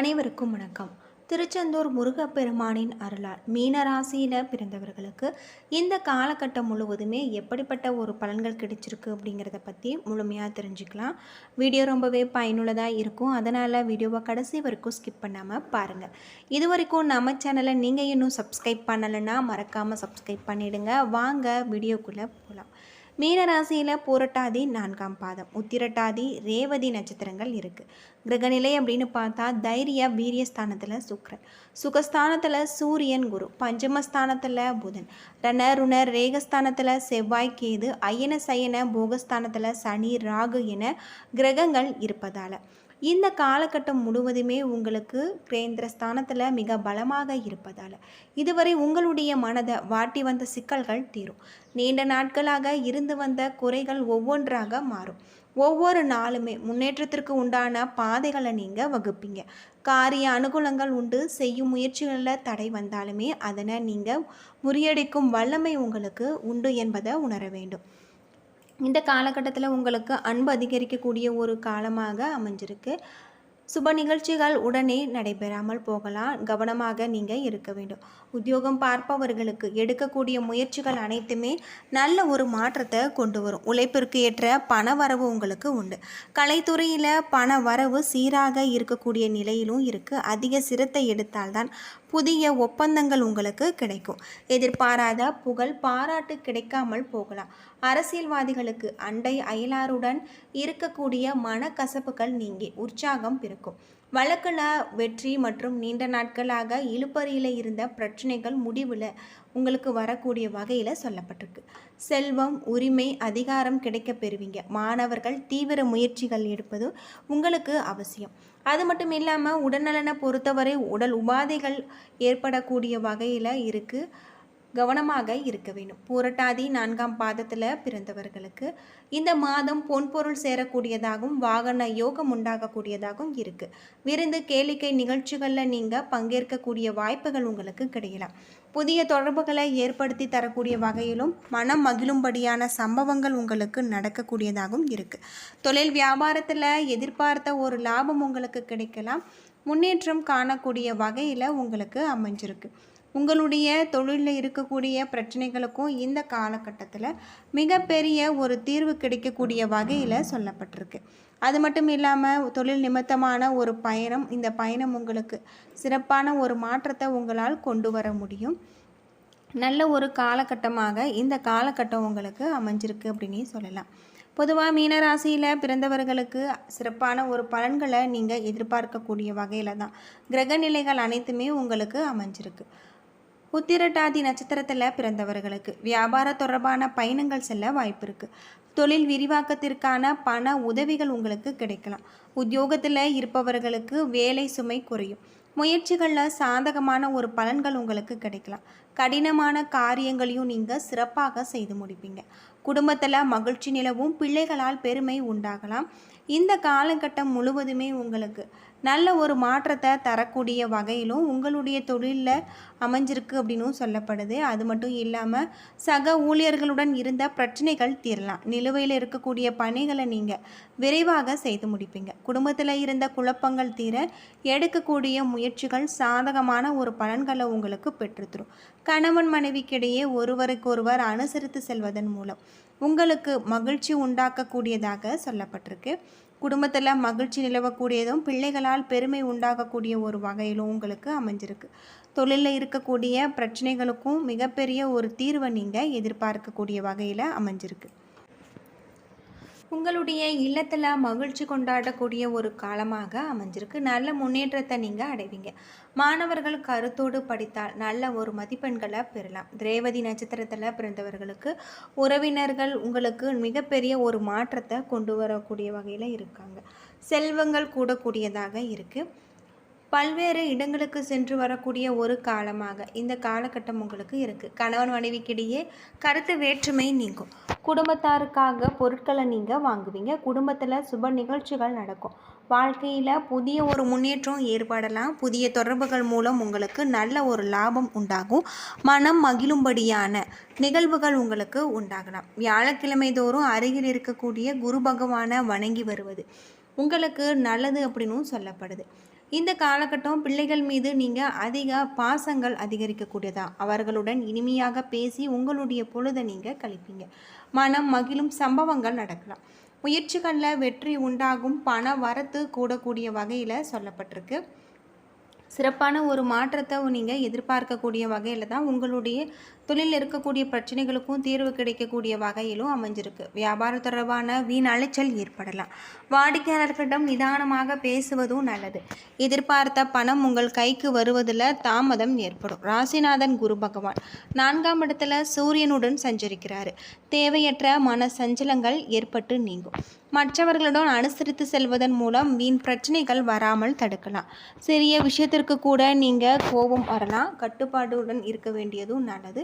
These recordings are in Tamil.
அனைவருக்கும் வணக்கம். திருச்செந்தூர் முருகப்பெருமானின் அருளால் மீனராசியில் பிறந்தவர்களுக்கு இந்த காலகட்டம் முழுவதுமே எப்படிப்பட்ட ஒரு பலன்கள் கிடைச்சிருக்கு அப்படிங்கிறத பற்றி முழுமையாக தெரிஞ்சுக்கலாம். வீடியோ ரொம்பவே பயனுள்ளதாக இருக்கும். அதனால் வீடியோவை கடைசி வரைக்கும் ஸ்கிப் பண்ணாமல் பாருங்கள் இது வரைக்கும் நம்ம சேனலை நீங்கள் இன்னும் சப்ஸ்கிரைப் பண்ணலைன்னா மறக்காமல் சப்ஸ்கிரைப் பண்ணிவிடுங்க வாங்க வீடியோக்குள்ளே போகலாம் மீனராசியில் பூரட்டாதி நான்காம் பாதம் உத்திரட்டாதி ரேவதி நட்சத்திரங்கள் இருக்குது கிரகநிலை அப்படின்னு பார்த்தா தைரிய வீரியஸ்தானத்தில் சுக்ரன் சுகஸ்தானத்தில் சூரியன் குரு பஞ்சமஸ்தானத்தில் புதன். ரண ருணர் ரேகஸ்தானத்தில் செவ்வாய் கேது அயன சயன போகஸ்தானத்தில் சனி ராகு என கிரகங்கள் இருப்பதால். இந்த காலகட்டம் முழுவதுமே உங்களுக்கு கேந்திர ஸ்தானத்தில் மிக பலமாக இருப்பதால் இதுவரை உங்களுடைய மனதை வாட்டி வந்த சிக்கல்கள் தீரும். நீண்ட நாட்களாக இருந்து வந்த குறைகள் ஒவ்வொன்றாக மாறும். ஒவ்வொரு நாளுமே முன்னேற்றத்திற்கு உண்டான பாதைகளை நீங்கள் வகுப்பீங்க. காரிய அனுகூலங்கள் உண்டு. செய்யும் முயற்சிகளில் தடை வந்தாலுமே அதனை நீங்கள் முறியடிக்கும் வல்லமை உங்களுக்கு உண்டு என்பதை உணர வேண்டும். இந்த காலகட்டத்தில் உங்களுக்கு அன்பு அதிகரிக்கக்கூடிய ஒரு காலமாக அமைஞ்சிருக்கு. சுப நிகழ்ச்சிகள் உடனே நடைபெறாமல் போகலாம். கவனமாக நீங்கள் இருக்க வேண்டும். உத்தியோகம் பார்ப்பவர்களுக்கு எடுக்கக்கூடிய முயற்சிகள் அனைத்துமே நல்ல ஒரு மாற்றத்தை கொண்டு வரும். உழைப்பிற்கு ஏற்ற பண வரவு உங்களுக்கு உண்டு. கலைத்துறையில் பண வரவு சீராக இருக்கக்கூடிய நிலையிலும் இருக்குது அதிக சிரத்தை எடுத்தால்தான் புதிய ஒப்பந்தங்கள் உங்களுக்கு கிடைக்கும். எதிர்பாராத புகழ் பாராட்டு கிடைக்காமல் போகலாம். அரசியல்வாதிகளுக்கு அண்டை அயலாருடன் இருக்கக்கூடிய மனக்கசப்புகள் நீங்கி உற்சாகம் பிறக்கும். வழக்கில் வெற்றி மற்றும் நீண்ட நாட்களாக இழுப்பறியில் இருந்த பிரச்சனைகள் முடிவில் உங்களுக்கு வரக்கூடிய வகையில் சொல்லப்பட்டிருக்கு. செல்வம் உரிமை அதிகாரம் கிடைக்க பெறுவீங்க. மாணவர்கள் தீவிர முயற்சிகள் எடுப்பது உங்களுக்கு அவசியம். அது மட்டும் இல்லாமல் உடல்நலனை பொறுத்தவரை உடல் உபாதைகள் ஏற்படக்கூடிய வகையில் இருக்குது கவனமாக இருக்க வேண்டும். பூரட்டாதி நான்காம் பாதத்தில் பிறந்தவர்களுக்கு இந்த மாதம் பொன்பொருள் சேரக்கூடியதாகவும் வாகன யோகம் உண்டாகக்கூடியதாகவும் இருக்குது விருந்து கேளிக்கை நிகழ்ச்சிகளில் நீங்கள் பங்கேற்கக்கூடிய வாய்ப்புகள் உங்களுக்கு கிடைக்கலாம் புதிய தொடர்புகளை ஏற்படுத்தி தரக்கூடிய வகையிலும் மனம் மகிழும்படியான சம்பவங்கள் உங்களுக்கு நடக்கக்கூடியதாகவும் இருக்குது தொழில் வியாபாரத்தில் எதிர்பார்த்த ஒரு லாபம் உங்களுக்கு கிடைக்கலாம். முன்னேற்றம் காணக்கூடிய வகையில் உங்களுக்கு அமைஞ்சிருக்கு. உங்களுடைய தொழிலில் இருக்கக்கூடிய பிரச்சனைகளுக்கும் இந்த காலகட்டத்தில் மிகப்பெரிய ஒரு தீர்வு கிடைக்கக்கூடிய வகையில் சொல்லப்பட்டிருக்கு. அது மட்டும் இல்லாமல் தொழில் நிமித்தமான ஒரு பயணம் இந்த பயணம் உங்களுக்கு சிறப்பான ஒரு மாற்றத்தை உங்களால் கொண்டு வர முடியும். நல்ல ஒரு காலகட்டமாக இந்த காலகட்டம் உங்களுக்கு அமைஞ்சிருக்கு அப்படின்னு சொல்லலாம். பொதுவாக மீனராசியில் பிறந்தவர்களுக்கு சிறப்பான ஒரு பலன்களை நீங்கள் எதிர்பார்க்கக்கூடிய வகையில் தான். கிரகநிலைகள் அனைத்துமே உங்களுக்கு அமைஞ்சிருக்கு. உத்திரட்டாதி நட்சத்திரத்தில் பிறந்தவர்களுக்கு வியாபார தொடர்பான பயணங்கள் செல்ல வாய்ப்பு இருக்குது தொழில் விரிவாக்கத்திற்கான பண உதவிகள் உங்களுக்கு கிடைக்கலாம். உத்தியோகத்தில் இருப்பவர்களுக்கு வேலை சுமை குறையும். முயற்சிகளில் சாதகமான ஒரு பலன்கள் உங்களுக்கு கிடைக்கலாம். கடினமான காரியங்களையும் நீங்கள் சிறப்பாக செய்து முடிப்பீங்க. குடும்பத்தில் மகிழ்ச்சி நிலவும் பிள்ளைகளால் பெருமை உண்டாகலாம். இந்த காலகட்டம் முழுவதுமே உங்களுக்கு நல்ல ஒரு மாற்றத்தை தரக்கூடிய வகையிலும் உங்களுடைய தொழிலில் அமைஞ்சிருக்கு அப்படின்னும் சொல்லப்படுது. அது மட்டும் இல்லாமல் சக ஊழியர்களுடன் இருந்த பிரச்சனைகள் தீரலாம். நிலுவையில் இருக்கக்கூடிய பணிகளை நீங்கள் விரைவாக செய்து முடிப்பீங்க. குடும்பத்தில் இருந்த குழப்பங்கள் தீர எடுக்கக்கூடிய முயற்சிகள் சாதகமான ஒரு பலன்களை உங்களுக்கு பெற்றுத்தரும் கணவன் மனைவிக்கிடையே ஒருவருக்கொருவர் அனுசரித்து செல்வதன் மூலம் உங்களுக்கு மகிழ்ச்சி உண்டாக்கக்கூடியதாக சொல்லப்பட்டிருக்கு. குடும்பத்தில் மகிழ்ச்சி நிலவக்கூடியதும் பிள்ளைகளால் பெருமை உண்டாகக்கூடிய ஒரு வகையிலும் உங்களுக்கு அமைஞ்சிருக்கு. தொழிலில் இருக்கக்கூடிய பிரச்சனைகளுக்கும் மிகப்பெரிய ஒரு தீர்வை நீங்கள் எதிர்பார்க்கக்கூடிய வகையில் அமைஞ்சிருக்கு. உங்களுடைய இல்லத்தில் மகிழ்ச்சி கொண்டாடக்கூடிய ஒரு காலமாக அமைஞ்சிருக்கு. நல்ல முன்னேற்றத்தை நீங்கள் அடைவீங்க. மாணவர்கள் கருத்தோடு படித்தால் நல்ல ஒரு மதிப்பெண்களை பெறலாம். திரேவதி நட்சத்திரத்தில் பிறந்தவர்களுக்கு உறவினர்கள் உங்களுக்கு மிகப்பெரிய ஒரு மாற்றத்தை கொண்டு வரக்கூடிய வகையில் இருக்காங்க. செல்வங்கள் கூடக்கூடியதாக இருக்குது பல்வேறு இடங்களுக்கு சென்று வரக்கூடிய ஒரு காலமாக இந்த காலகட்டம் உங்களுக்கு இருக்குது கணவன் மனைவிக்கிடையே கருத்து வேற்றுமை நீங்கும். குடும்பத்தாருக்காக பொருட்களை நீங்கள் வாங்குவீங்க. குடும்பத்தில் சுப நிகழ்ச்சிகள் நடக்கும். வாழ்க்கையில் புதிய ஒரு முன்னேற்றம் ஏற்படலாம். புதிய தொடர்புகள் மூலம் உங்களுக்கு நல்ல ஒரு லாபம் உண்டாகும். மனம் மகிழும்படியான நிகழ்வுகள் உங்களுக்கு உண்டாகலாம். வியாழக்கிழமை தோறும் அருகில் இருக்கக்கூடிய குரு பகவானை வணங்கி வருவது உங்களுக்கு நல்லது அப்படின்னும் சொல்லப்படுது. இந்த காலகட்டம் பிள்ளைகள் மீது நீங்கள் அதிக பாசங்கள் அதிகரிக்கக்கூடியதா? அவர்களுடன் இனிமையாக பேசி உங்களுடைய பொழுதை நீங்கள் கழிப்பீங்க. மனம் மகிழும் சம்பவங்கள் நடக்கலாம். முயற்சிகளில் வெற்றி உண்டாகும் பண வரத்து கூடக்கூடிய வகையில் சொல்லப்பட்டிருக்கு. சிறப்பான ஒரு மாற்றத்தை நீங்கள் எதிர்பார்க்கக்கூடிய வகையில் தான் உங்களுடைய தொழிலில் இருக்கக்கூடிய பிரச்சனைகளுக்கும் தீர்வு கிடைக்கக்கூடிய வகையிலும் அமைஞ்சிருக்கு. வியாபாரம் தொடர்பான வீண் அலைச்சல் ஏற்படலாம். வாடிக்கையாளர்களிடம் நிதானமாக பேசுவதும் நல்லது. எதிர்பார்த்த பணம் உங்கள் கைக்கு வருவதில் தாமதம் ஏற்படும். ராசிநாதன் குரு பகவான் நான்காம் இடத்துல சூரியனுடன் சஞ்சரிக்கிறாரு. தேவையற்ற மன சஞ்சலங்கள் ஏற்பட்டு நீங்கும். மற்றவர்களுடன் அனுசரித்து செல்வதன் மூலம் வீண் பிரச்சனைகள் வராமல் தடுக்கலாம். சிறிய விஷயத்திற்கு கூட நீங்கள் கோபம் வரலாம். கட்டுப்பாடுடன் இருக்க வேண்டியதும் நல்லது.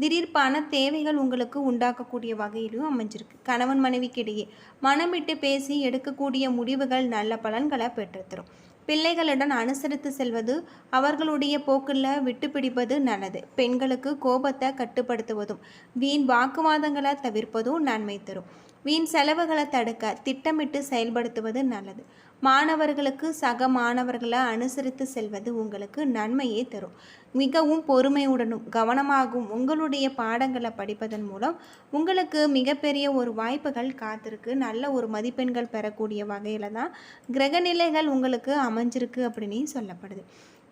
திடீர் பண தேவைகள் உங்களுக்கு உண்டாக்கக்கூடிய வகையிலும் அமைஞ்சிருக்கு. கணவன் மனைவிக்கிடையே மனம் விட்டு பேசி எடுக்கக்கூடிய முடிவுகள் நல்ல பலன்களை பெற்றுத்தரும் பிள்ளைகளுடன் அனுசரித்து செல்வது அவர்களுடைய போக்கில் விட்டு பிடிப்பது நல்லது. பெண்களுக்கு கோபத்தை கட்டுப்படுத்துவதும் வீண் வாக்குவாதங்களை தவிர்ப்பதும் நன்மை தரும். வீண் செலவுகளை தடுக்க திட்டமிட்டு செயல்படுத்துவது நல்லது. மாணவர்களுக்கு சக மாணவர்களை அனுசரித்து செல்வது உங்களுக்கு நன்மையே தரும். மிகவும் பொறுமையுடனும் கவனமாகவும் உங்களுடைய பாடங்களை படிப்பதன் மூலம் உங்களுக்கு மிகப்பெரிய ஒரு வாய்ப்புகள் காத்திருக்கு. நல்ல ஒரு மதிப்பெண்கள் பெறக்கூடிய வகையில் தான் கிரகநிலைகள் உங்களுக்கு அமைஞ்சிருக்கு அப்படின்னு சொல்லப்படுது.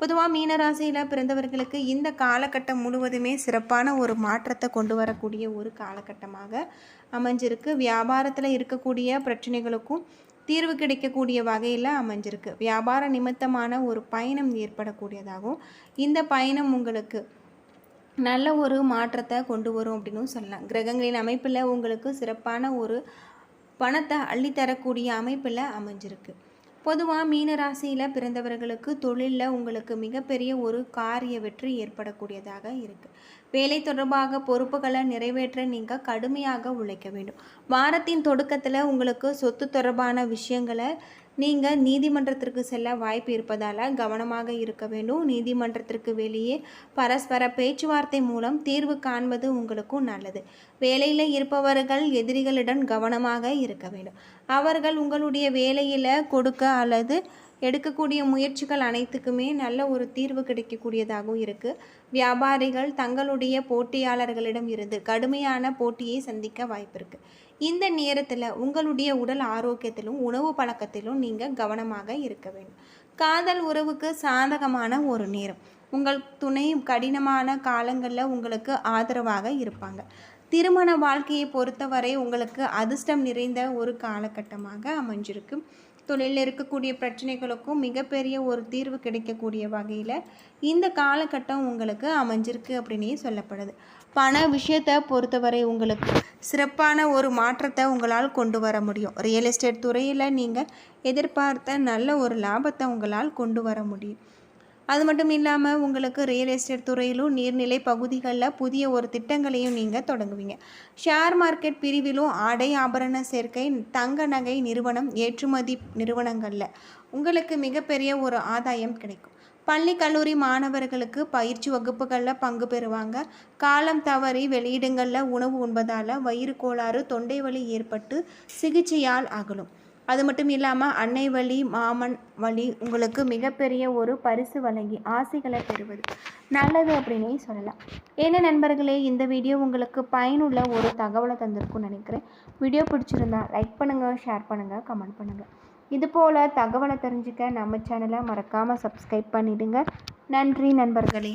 பொதுவாக மீனராசியில் பிறந்தவர்களுக்கு இந்த காலகட்டம் முழுவதுமே சிறப்பான ஒரு மாற்றத்தை கொண்டு வரக்கூடிய ஒரு காலகட்டமாக அமைஞ்சிருக்கு. வியாபாரத்தில் இருக்கக்கூடிய பிரச்சனைகளுக்கும் தீர்வு கிடைக்கக்கூடிய வகையில் அமைஞ்சிருக்கு. வியாபார நிமித்தமான ஒரு பயணம் ஏற்படக்கூடியதாகவும் இந்த பயணம் உங்களுக்கு நல்ல ஒரு மாற்றத்தை கொண்டு வரும் அப்படின்னு சொல்லலாம். கிரகங்களின் அமைப்பில் உங்களுக்கு சிறப்பான ஒரு பணத்தை அள்ளித்தரக்கூடிய அமைப்பில் அமைஞ்சிருக்கு. பொதுவாக மீன ராசியில் பிறந்தவர்களுக்கு தொழிலில் உங்களுக்கு மிகப்பெரிய ஒரு காரிய வெற்றி ஏற்படக்கூடியதாக இருக்குது வேலை தொடர்பாக பொறுப்புகளை நிறைவேற்ற நீங்கள் கடுமையாக உழைக்க வேண்டும். வாரத்தின் தொடக்கத்தில் உங்களுக்கு சொத்து தொடர்பான விஷயங்களை நீங்கள் நீதிமன்றத்திற்கு செல்ல வாய்ப்பு இருப்பதால் கவனமாக இருக்க வேண்டும். நீதிமன்றத்திற்கு வெளியே பரஸ்பர பேச்சுவார்த்தை மூலம் தீர்வு காண்பது உங்களுக்கும் நல்லது. வேலையில் இருப்பவர்கள் எதிரிகளிடம் கவனமாக இருக்க வேண்டும். அவர்கள் உங்களுடைய வேலையில் கொடுக்க அல்லது எடுக்கக்கூடிய முயற்சிகள் அனைத்துக்குமே நல்ல ஒரு தீர்வு கிடைக்கக்கூடியதாகவும் இருக்குது வியாபாரிகள் தங்களுடைய போட்டியாளர்களிடம் இருந்து கடுமையான போட்டியை சந்திக்க வாய்ப்பு இருக்குது இந்த நேரத்தில் உங்களுடைய உடல் ஆரோக்கியத்திலும் உணவு பழக்கத்திலும் நீங்கள் கவனமாக இருக்க வேண்டும். காதல் உறவுக்கு சாதகமான ஒரு நேரம். உங்கள் துணை கடினமான காலங்களில் உங்களுக்கு ஆதரவாக இருப்பாங்க. திருமண வாழ்க்கையை பொறுத்தவரை உங்களுக்கு அதிர்ஷ்டம் நிறைந்த ஒரு காலகட்டமாக அமைஞ்சிருக்கு. தொழிலில் இருக்கக்கூடிய பிரச்சனைகளுக்கும் மிகப்பெரிய ஒரு தீர்வு கிடைக்கக்கூடிய வகையில் இந்த காலகட்டம் உங்களுக்கு அமைஞ்சிருக்கு அப்படின்னே சொல்லப்படுது. பண விஷயத்தை பொறுத்தவரை உங்களுக்கு சிறப்பான ஒரு மாற்றத்தை உங்களால் கொண்டு வர முடியும். ரியல் எஸ்டேட் துறையில் நீங்கள் எதிர்பார்த்த நல்ல ஒரு லாபத்தை உங்களால் கொண்டு வர முடியும். அது மட்டும் இல்லாமல் உங்களுக்கு ரியல் எஸ்டேட் துறையிலும் நீர்நிலை பகுதிகளில் புதிய ஒரு திட்டங்களையும் நீங்கள் தொடங்குவீங்க. ஷேர் மார்க்கெட் பிரிவிலும் ஆடை ஆபரண சேர்க்கை தங்க நகை நிறுவனம் ஏற்றுமதி நிறுவனங்களில் உங்களுக்கு மிகப்பெரிய ஒரு ஆதாயம் கிடைக்கும். பள்ளி கல்லூரி மாணவர்களுக்கு பயிற்சி வகுப்புகளில் பங்கு பெறுவாங்க. காலம் தவறி வெளியிடங்களில் உணவு உண்பதால் வயிறு கோளாறு தொண்டை வலி ஏற்பட்டு சிகிச்சையால் அகலும். அது மட்டும் இல்லாமல் அன்னை வழி மாமன் வழி உங்களுக்கு மிகப்பெரிய ஒரு பரிசு வழங்கி ஆசைகளை பெறுவது. நல்லது அப்படின்னே சொல்லலாம். ஏன்னா நண்பர்களே இந்த வீடியோ உங்களுக்கு பயனுள்ள ஒரு தகவலை தந்திருக்கும்னு நினைக்கிறேன். வீடியோ பிடிச்சிருந்தா லைக் பண்ணுங்கள் ஷேர் பண்ணுங்கள் கமெண்ட் பண்ணுங்கள் இது போல் தகவலை தெரிஞ்சுக்க நம்ம சேனலை மறக்காமல் சப்ஸ்கிரைப் பண்ணிவிடுங்க நன்றி நண்பர்களே.